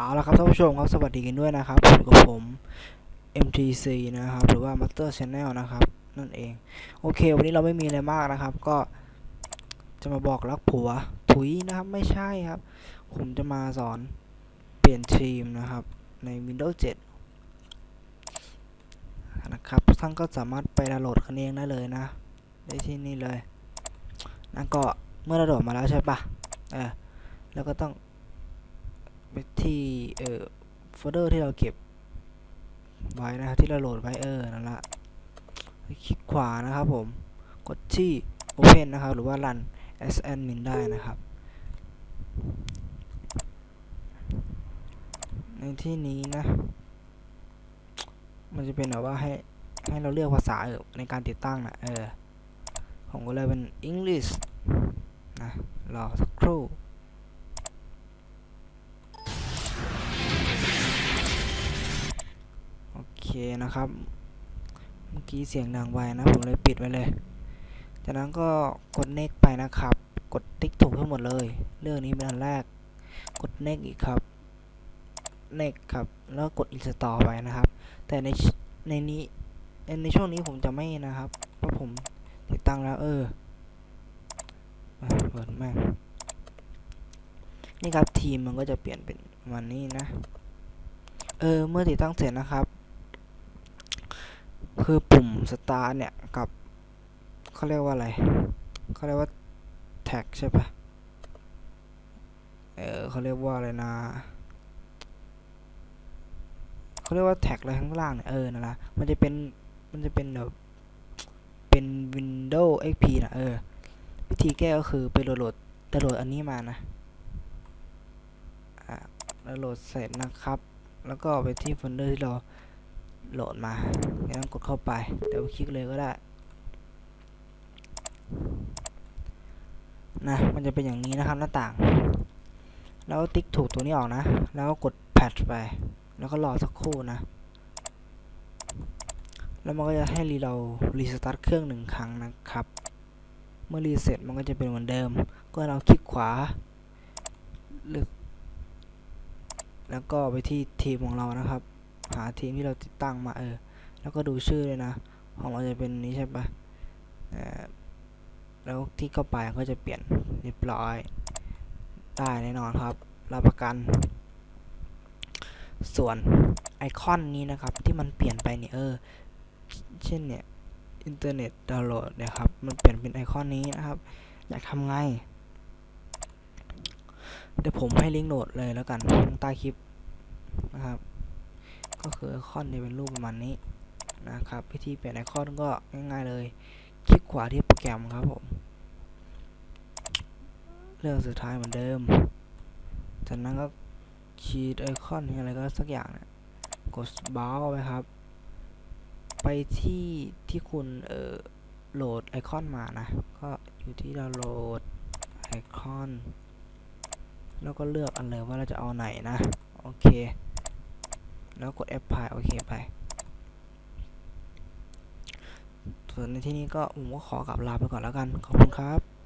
เอาละครับท่านผู้ชมครับสวัสดีกันด้วยนะครับผมกับผม MTC นะครับ หรือว่า Master Channel นะครับ นั่นเอง โอเค วันนี้เราไม่มีอะไรมากนะครับ ก็จะมาบอกรักผัว ถุยนะครับ ไม่ใช่ครับ ผมจะมาสอนเปลี่ยนทีมนะครับ ใน Windows 7 นะครับทุกท่านก็สามารถไปดาวน์โหลดกันเองได้เลยนะ ได้ที่นี่เลย นั่นก็เมื่อเราโหลดมาแล้วใช่ปะเออแล้วก็ต้อง ไปที่เอ่อโฟลเดอร์ที่เราเก็บไว้นะครับที่เราโหลดไว้เออนั่นละคลิกขวานะครับผมกดที่ Open นะครับ หรือว่า Run as admin ได้นะครับ ในที่นี้นะ มันจะเป็นแบบว่าให้ให้เราเลือกภาษาในการติดตั้งนะเออผมก็เลยเป็น English นะ รอสักครู่ นะครับ เมื่อกี้เสียงดังไปนะ ผมเลยปิดไว้เลย จากนั้นก็กด next ไปนะครับ กดติ๊กถูกทั้งหมดเลย เรื่องนี้เป็นอันแรก กด next อีกครับ next ครับ แล้วกด install ไปนะครับ แต่ในในนี้ในในช่วงนี้ผมจะไม่นะครับ เพราะผมติดตั้งแล้วเออมาเปิดแม่งนี่ครับทีมมันก็จะเปลี่ยนเป็นประมาณนี้นะ เออ เมื่อติดตั้งเสร็จนะครับ คือปุ่ม start เนี่ยกับเขาเรียกว่าอะไรเขาเรียกว่าแท็กใช่ปะเออเขาเรียกว่าอะไรนะเขาเรียกว่าแท็กอะไรข้างล่างเนี่ยเออนั่นละมันจะเป็นมันจะเป็นแบบเป็น Windows XP นะเออ วิธีแก้ก็คือไปโหลดดาวน์โหลดอันนี้มานะอ่าโหลดเสร็จนะครับ แล้วก็ไปที่โฟลเดอร์ที่เรา โหลดมาไม่ต้องกดเข้าไปเดี๋ยวคลิกเลยก็ได้นะมันจะเป็นอย่างนี้นะครับหน้าต่าง แล้วติ๊กถูกตัวนี้ออกนะ แล้วก็กดแพทไป แล้วก็รอสักครู่นะ แล้วมันก็จะให้รีเรารีสตาร์ทเครื่องหนึ่งครั้งนะครับ เมื่อรีเซ็ตมันก็จะเป็นเหมือนเดิม ก็เราคลิกขวาเลือกแล้วก็ไปที่ทีมของเรานะครับ หาทีมที่เราติดตั้งมาเออ แล้วก็ดูชื่อเลยนะ ของเราจะเป็นนี้ใช่ปะเอ่อแล้วที่เข้าไปก็จะเปลี่ยนเรียบร้อย ได้แน่นอนครับ รับประกัน ส่วนไอคอนนี้นะครับ ที่มันเปลี่ยนไปเนี่ยเออ เช่นเนี่ยอินเทอร์เน็ตดาวน์โหลดนี่ยครับ มันเปลี่ยนเป็นไอคอนนี้นะครับ อยากทำไง เดี๋ยวผมให้ลิงก์โหลดเลยแล้วกันใต้คลิปนะครับ ก็คือไอคอนจะเป็นรูปประมาณนี้นะครับวิธีเปลี่ยนไอคอนก็ง่ายๆเลย คลิกขวาที่โปรแกรมครับผมเลือกสุดท้ายเหมือนเดิม จากนั้นก็ชีดไอคอนอะไรก็สักอย่างเนี่ยกดบ้าไปครับ ไปที่ที่คุณเอ่อโหลดไอคอนมานะ ก็อยู่ที่ดาวน์โหลดไอคอน แล้วก็เลือกอันเลยว่าเราจะเอาไหนนะ โอเค แล้วกด apply โอเคไป ส่วนในที่นี้ก็ผมก็ขอกลับลาไปก่อนแล้วกัน ขอบคุณครับ